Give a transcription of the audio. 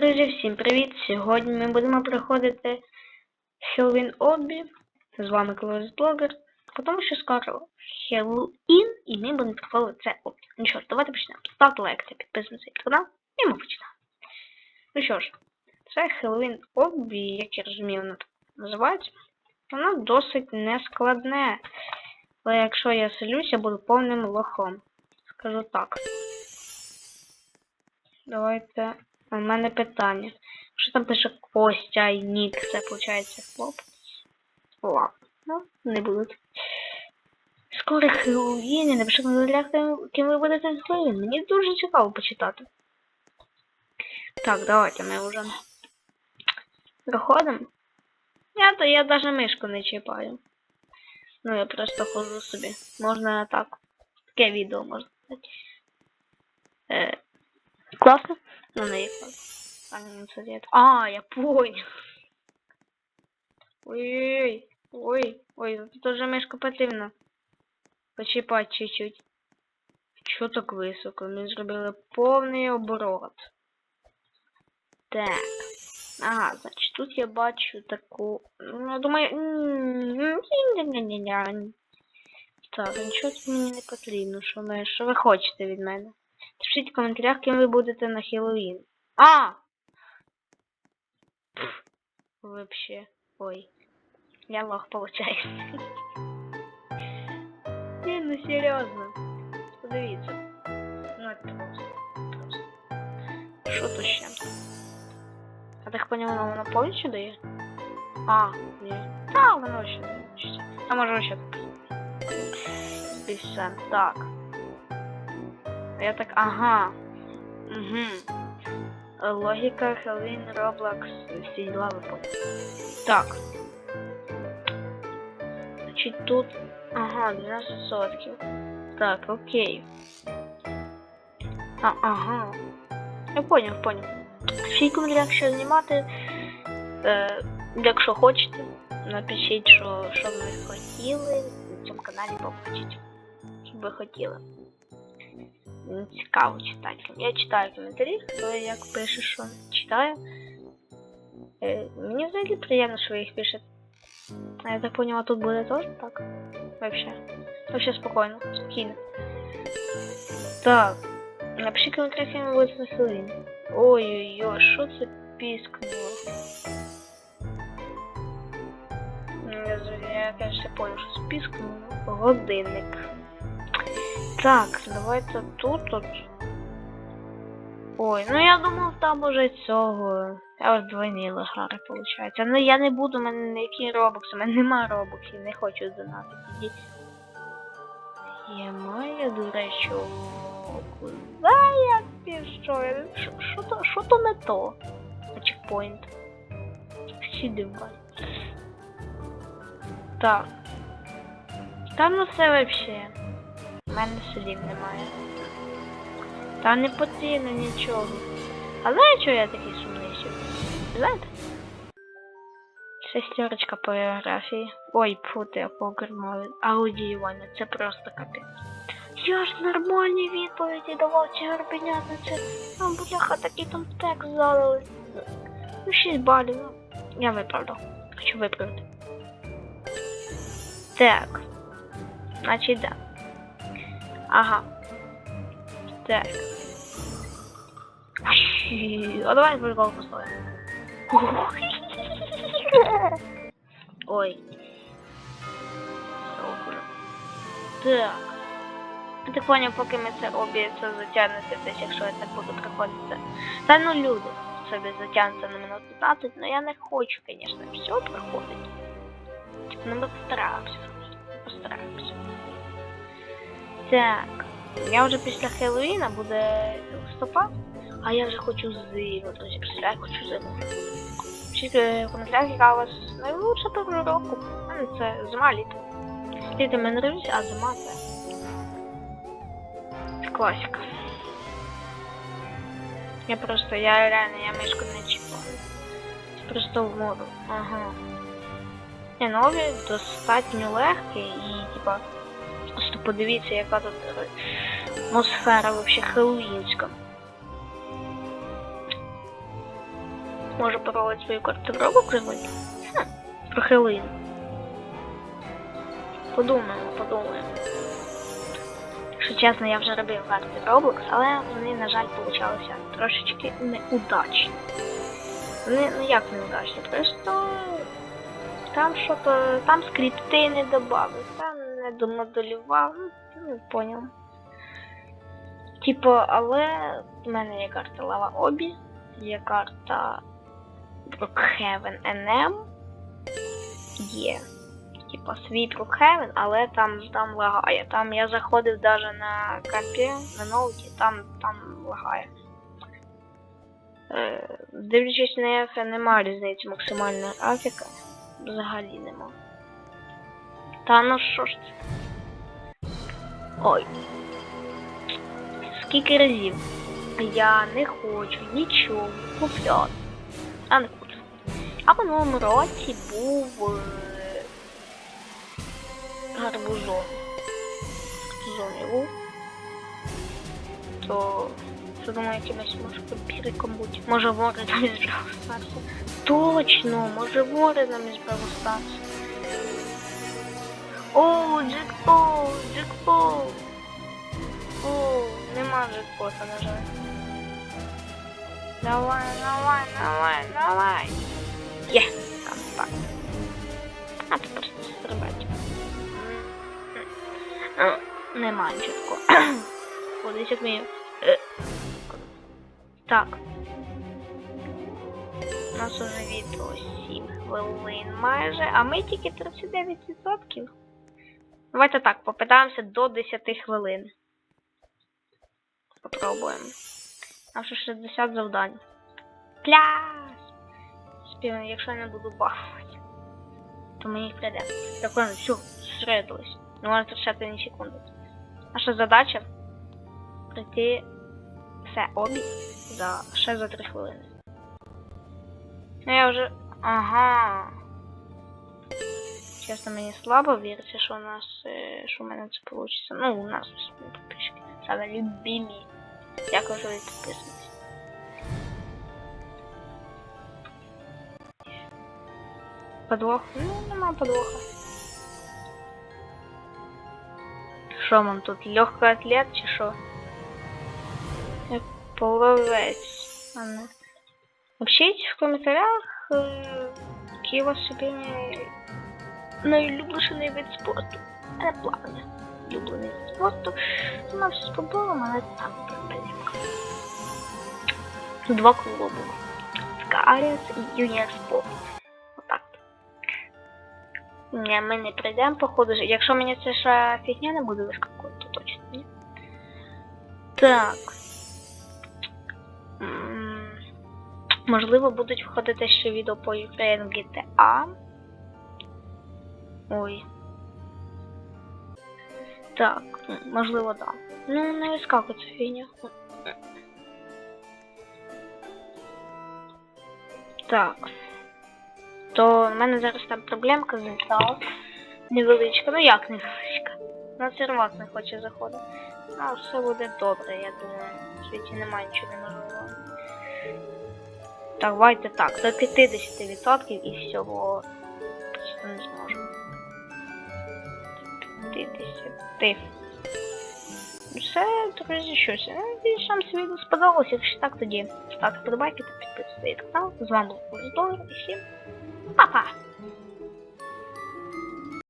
Друзі, всім привіт! Сьогодні ми будемо проходити Хеллоуін Обі. З вами Клоус Блогер. Тому що скоро Хеллоуін і ми будемо проходити це обі. Ну що ж, давайте почнемо. Ставте лайк та підписуйтесь на канал і ми почнемо. Ну що ж, це Хеллоуін Обі, як я розумію, воно так називається. Воно досить нескладне. Але якщо я селюсь, я буду повним лохом. Скажу так. Давайте. У мене питання. Що там пише Костя і Нік? Це виходить хлопець. Ладно, ну, не будуть. Скоро Хеллоуін, і напиши в коментарях, ким- ви будете Хеллоуін. Мені дуже цікаво почитати. Так, давайте ми вже проходимо. Я то я даже мишку не чіпаю. Ну я просто ходжу собі. Можна так. Таке відео можна. Е, класно? Ну не є. А. А, я понял. Ой-ой-ой. Ой, ой, тут уже мишка потрібно. Почіпати чуть-чуть. Чо так високо? Ми зробили повний оборот. Так. Ага, значить тут я бачу таку. Ну, я думаю. Так, нічого тут мені не потрібно. Що ви, що ви хочете від мене? Пишіть в коментарях, ким ви будете на Хеллоуін. А! Вообще. Ой. Я лох, получается. Не, ну серьезно. Подивіться. Ну это просто. Просто. Що тут ще? Я так поняла, воно повністю дає? А, ні. Та, воно ще ще. А може ще так. Так. Я так, ага. Угу. Логіка, Хеллоуін, Роблокс, всі діла виходять. Так. Значить тут. Ага, 12%. Так, окей. А, ага. Я поняв, поняв. Всі коментарях що знімати. Е, якщо хочете, напишіть, що, що ви хотіли на цьому каналі побачити. Що ви хотіли. Цікаво читати. Я читаю коментарі, хто як пише, що читаю. Е, мені взагалі приємно, що ви їх пишете. А я так поняла, тут буде теж так? Вообще. Вообще спокійно, спокійно. Так. Напиши коментарі, яким ви будете на Хеллоуін. Ой-ой-ой, що це піскнуло? Ну, Я, я, конечно, понял, що це піскнуло. Годинник. Так, давайте тут от. Ой, ну я думав там уже цього. Я ось двойніла грати, виходить. Ну я не буду, у мене ніякі робокси, у мене нема робоксів, не хочу донати. Тоді. Я маю, до речі, куди я пішов? Що, то, не то? На чекпоінт. Сіди в мене. Так. Там ну це вообще. Мене слів немає. Та не потрібно нічого. А знаєте, чого я такий сумний сьогодні? Знаєте? Шестерочка по географії. Ой, фу, ти погрмали. Аудіювання, це просто капець. Я ж нормальні відповіді давав ці горбенята, це. Ну, бляха, такий там текст задали. Ну, 6 балів. ну. Я виправдав. Хочу виправити. Так. Значить, да. Ага. Так. А давай прикол поставим. Ой. Так. Я так поняв, поки ми це обі це затягнеться десь, якщо я так буду приходити. Та ну люди собі затягнуться на минут 15, але я не хочу, звісно, все приходить. Типу, ну ми. Постараємося. Так. Я вже після Хеллоуіна буде листопад, а я вже хочу зиму, друзі, представляю, хочу зиму. Пишіть е, в коментарях, яка у вас найкраща пора року. Це зима літо. Літо мене нравиться, а зима це. Це класика. Я просто, я реально, я мишку не чіпаю. Просто в моду. Ага. Не, нові достатньо легкі і, типа, подивіться, яка тут е, атмосфера вообще хеллоуінська. Може попробувати свою карту зробити? Хм, про Хеллоуін. Подумаємо, подумаємо. Якщо чесно, я вже робив карти Roblox, але вони, на жаль, получалися трошечки неудачні. Вони, ну як неудачні, просто там що-то, там скрипти не додав, там не домоделював, ну, не поняв. Типу, але в мене є карта Lava Обі, є карта Brookhaven NM, є типа свій Brookhaven, але там, там лагає. Там я заходив даже на компі, на ноуті, там, там лагає. Е, дивлячись на ефе, немає різниці максимальної графіка. Взагалі нема. Та ну що ж це? Ой. Скільки разів я не хочу нічого купляти. А не хочу. А в минулому році був е, гарбузон. Зон був. То що думаю, якимось може вампіриком бути. Може вори нам із Бравл. Точно, може вори нам із Бравл. О, джекпот, джекпот. О, нема джекпота, на жаль. Давай, давай, давай, давай. Є, контакт. А ти просто стрибати. Нема нічого. О, 10 минут. Е. Так. У нас уже відео 7 хвилин майже, а ми тільки 39%. Давайте так, попитаємося до 10 хвилин. Попробуємо. А що 60 завдань. Пляс! Співно, якщо я не буду бахувати, то мені їх прийде. Так ладно, все, зосередились. Не можна втрачати ні секунди. Наша задача пройти все обі за ще за 3 хвилини. Ну я вже. Ага. Чесно, мені слабо віриться, що у нас. е, що в мене. Ну, у нас підписчики. Саме любимі. Дякую, що ви підписуєтесь. Подвох? Ну, нема подвоха. Що тут? Легкий атлет чи що? Як. А не. Напишіть в коментарях, е, який у вас любимий найулюблений вид спорту. А не плавання. Улюблений вид спорту. Все сподобало, але там проблемка. Два клуби. Скаріс і Юніор Спорт. Отак. Ні, ми не прийдемо, походу. Якщо мені це ще фігня не буде вискакувати, то точно ні. Так. Можливо, будуть входити ще відео по Ukraine GTA. Ой. Так, можливо, да. Ну, не вискакує ця фігня. Так. То в мене зараз там проблемка з інсталом. Невеличка. Ну як невеличка? На сервак не хоче заходити. Ну, все буде добре, я думаю. В світі немає нічого неможливого. Так, давайте так, до 50% і всього 50. Все, друзі, щось. Надіюсь, вам це відео сподобалося. Якщо так, тоді ставте подобайки та підписуйтесь на канал. З вами був Курс Долар і всім па-па!